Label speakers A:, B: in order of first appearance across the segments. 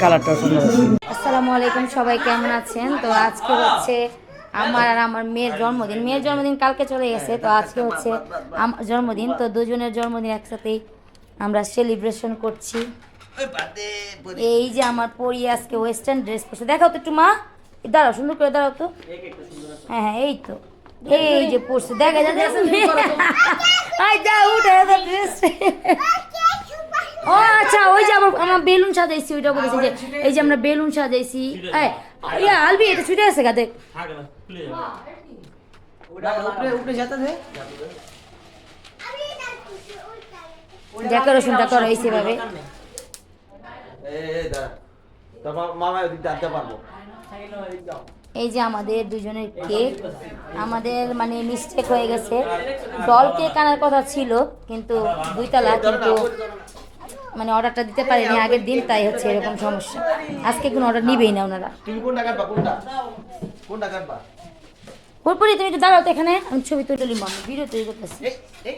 A: কালারটাও সুন্দর
B: আসসালামু আলাইকুম, সবাই কেমন আছেন? তো আজকে হচ্ছে আমার আর আমার মেয়ের জন্মদিন। মেয়ের জন্মদিন কালকে চলে গেছে, তো আজকে হচ্ছে আমার জন্মদিন। তো দুজনের জন্মদিন একসাথেই আমরা সেলিব্রেশন করছি। এই যে আমার পরি আজকে ওয়েস্টার্ন ড্রেস পরছে। দেখাও তো একটু মা। দাঁড়াও, সুন্দর করে দাঁড়াও তো। হ্যাঁ হ্যাঁ এই তো। এই যে পরছে। দেখা যাচ্ছে। আচ্ছা ওই যে আমার আমরা বেলুন সাজাইছি ওইটা বলেছি যে এই যে আমরা বেলুন সাজাইছি। এই ইয়া আলবি এটা ছুটে আছে গাতে
A: উপরে উপরে যেতে দে।
B: ডেকোরেশনটা করো এই সেভাবে এই যে আমাদের দুজনের কেক। আমাদের মানে মিস্টেক হয়ে গেছে। ডল কেক আনার কথা ছিল কিন্তু দুইতলা কিন্তু মানে অর্ডারটা দিতে পারিনি আগের দিন তাই হচ্ছে এরকম সমস্যা। আজকে কোনো অর্ডার নিবেই না ওনারা। পুরোপুরি তুমি একটু দাঁড়াও তো এখানে আমি ছবি তুলে নিব আমি ভিডিও তৈরি করতেছি।
C: এই এই।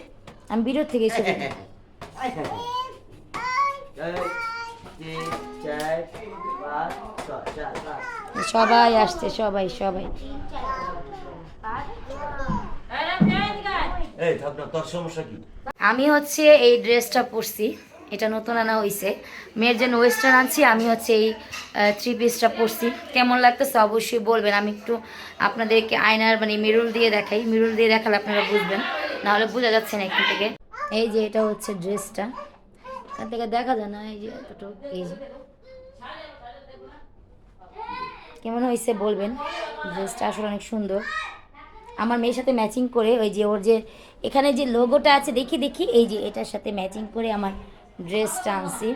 B: আমি ভিডিও থেকে ছবি সবাই আসছে সবাই সবাই।
C: এই থাক না তোর সমস্যা কি?
B: আমি হচ্ছে এই ড্রেসটা পরছি। এটা নতুন আনা হয়েছে মেয়ের জন্য ওয়েস্টার্ন আনছি, আমি হচ্ছে এই থ্রি পিসটা পরছি। কেমন লাগতেছে অবশ্যই বলবেন। আমি একটু আপনাদেরকে আয়নার মানে মিরুল দিয়ে দেখাই। মিরুল দিয়ে দেখালে আপনারা বুঝবেন। নাহলে বোঝা যাচ্ছে না এখান থেকে। এই যে এটা হচ্ছে ড্রেসটা এখান থেকে দেখা যায় না, এই যে এতটুকু, এই যে। কেমন হয়েছে বলবেন? ড্রেসটা আসলে অনেক সুন্দর। আমার মেয়ের সাথে ম্যাচিং করে ওই যে ওর যে, এখানে যে লোগোটা আছে, দেখি দেখি। এই যে এটার সাথে ম্যাচিং করে আমার ড্রেসটা আনছি।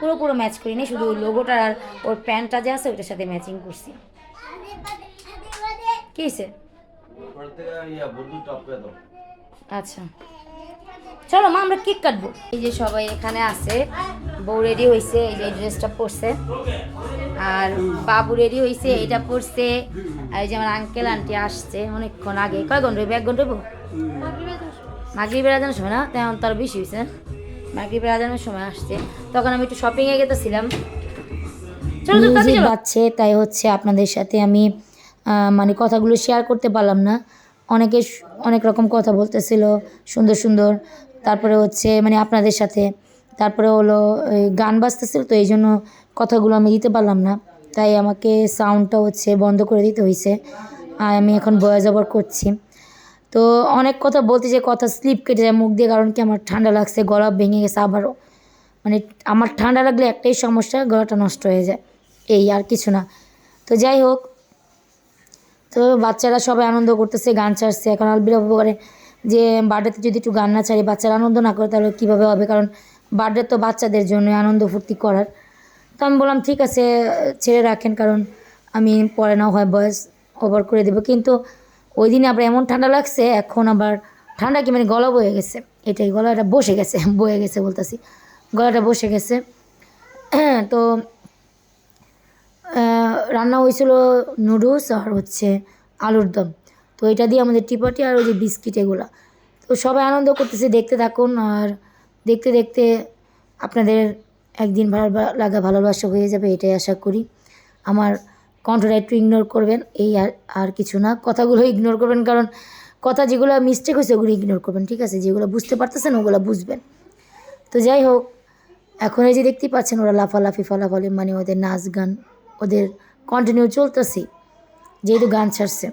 B: পুরো পুরো ম্যাচ করিনি শুধু লোগোটা আর ওর প্যান্টটা যে আছে ওটার সাথে ম্যাচিং করছি। কি হয়েছে? আচ্ছা। চলো মা আমরা কেক কাটবো। এই যে সবাই এখানে আছে বউ রেডি হয়েছে এই যে ড্রেসটা পরছে। আর বাবু রেডি হয়েছে এটা পরছে। আর এই যে আমার আঙ্কেল আন্টি আসছে অনেকক্ষণ আগে। কয় ঘণ্টা এক ঘণ্টা হইবো? মাগরিবের আজানোর সময় না? তেমন তার বেশি হয়েছে মাগরিবের আজানোর সময় আসছে। তখন আমি একটু শপিংয়ে গেতেছিলাম। চলো তো তাড়াতাড়ি চলো।
D: তাই হচ্ছে আপনাদের সাথে আমি মানে কথাগুলো শেয়ার করতে পারলাম না। অনেকে অনেক রকম কথা বলতেছিল সুন্দর সুন্দর। তারপরে হচ্ছে মানে আপনাদের সাথে। তারপরে হলো গান বাজতেছিল তো এই জন্য কথাগুলো আমি দিতে পারলাম না। তাই আমাকে সাউন্ডটা হচ্ছে বন্ধ করে দিতে হয়েছে আর আমি এখন বয়া যাবার করছি। তো অনেক কথা বলতে যে কথা স্লিপ কেটে যায় মুখ দিয়ে, কারণ কি আমার ঠান্ডা লাগছে, গলা ভেঙে গেছে আবারও। মানে আমার ঠান্ডা লাগলে একটাই সমস্যা, গলাটা নষ্ট হয়ে যায়। এই আর কিছু না। তো যাই হোক, তো বাচ্চারা সবাই আনন্দ করতেছে, গান ছাড়ছে। এখন আলবিরা করে যে, বার্থডেতে যদি একটু গান না ছাড়ি, বাচ্চারা আনন্দ না করে, তাহলে কীভাবে হবে? কারণ বার্থডে তো বাচ্চাদের জন্য আনন্দ ফুর্তি করার। তো আমি বললাম, ঠিক আছে, ছেড়ে রাখেন, কারণ আমি পরে না হয় বয়স ওভার করে দেবো। কিন্তু ওই দিনে আবার এমন ঠান্ডা লাগছে, এখন আবার ঠান্ডা কি মানে গলা বয়ে গেছে। এটাই গলাটা বসে গেছে, বয়ে গেছে বলতেছি। গলাটা বসে গেছে। তো রান্না হয়েছিল নুডলস আর হচ্ছে আলুর দম। তো এটা দিয়ে আমাদের টিপাটি আর ওই যে বিস্কিট এগুলো। তো সবাই আনন্দ করতেছে, দেখতে থাকুন আর দেখতে দেখতে আপনাদের একদিন ভালো লাগা ভালোবাসা হয়ে যাবে, এটাই আশা করি। আমার কণ্ঠটা একটু ইগনোর করবেন, এই আর আর কিছু না। কথাগুলো ইগনোর করবেন, কারণ কথা যেগুলো মিস্টেক হয়েছে, ওগুলো ইগনোর করবেন, ঠিক আছে? যেগুলো বুঝতে পারতেছেন, ওগুলো বুঝবেন। তো যাই হোক, এখন এই যে দেখতেই পাচ্ছেন, ওরা লাফালাফি, ফালাফালি মানে ওদের নাচ গান, ওদের কন্টিনিউ চলতেছে, যেহেতু গান ছাড়ছে।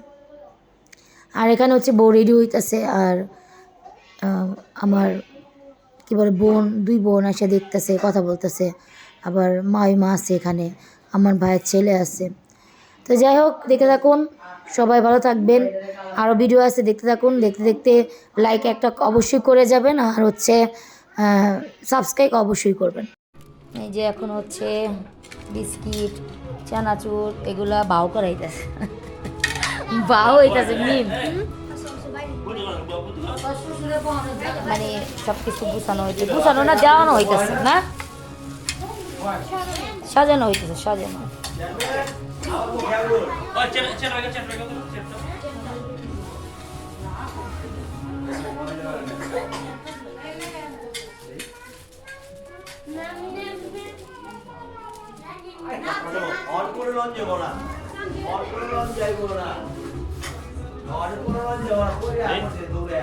D: আর এখানে হচ্ছে বউ রেডি হইতেছে, আর আমার, কী বলে, বোন, দুই বোন এসে দেখতেছে, কথা বলতেছে। আবার মাই মা আছে এখানে, আমার ভাইয়ের ছেলে আছে। তো যাই হোক দেখে থাকুন, সবাই ভালো থাকবেন। আরও ভিডিও আছে, দেখতে থাকুন, দেখতে দেখতে লাইক একটা অবশ্যই করে যাবেন, আর হচ্ছে সাবস্ক্রাইব অবশ্যই করবেন।
B: এই যে এখন হচ্ছে বিস্কিট, চানাচুর, এগুলা বাও করাইতেছে। বাও হইতেছে, মিম। মানে সব কিছু গুছানো হইতে গুছানো না, দেওয়ানো হইতেছে, না? সাজানো হইতেছে, সাজানো।
C: করে লঞ্চ যাইবো না যাব না দৌড়ে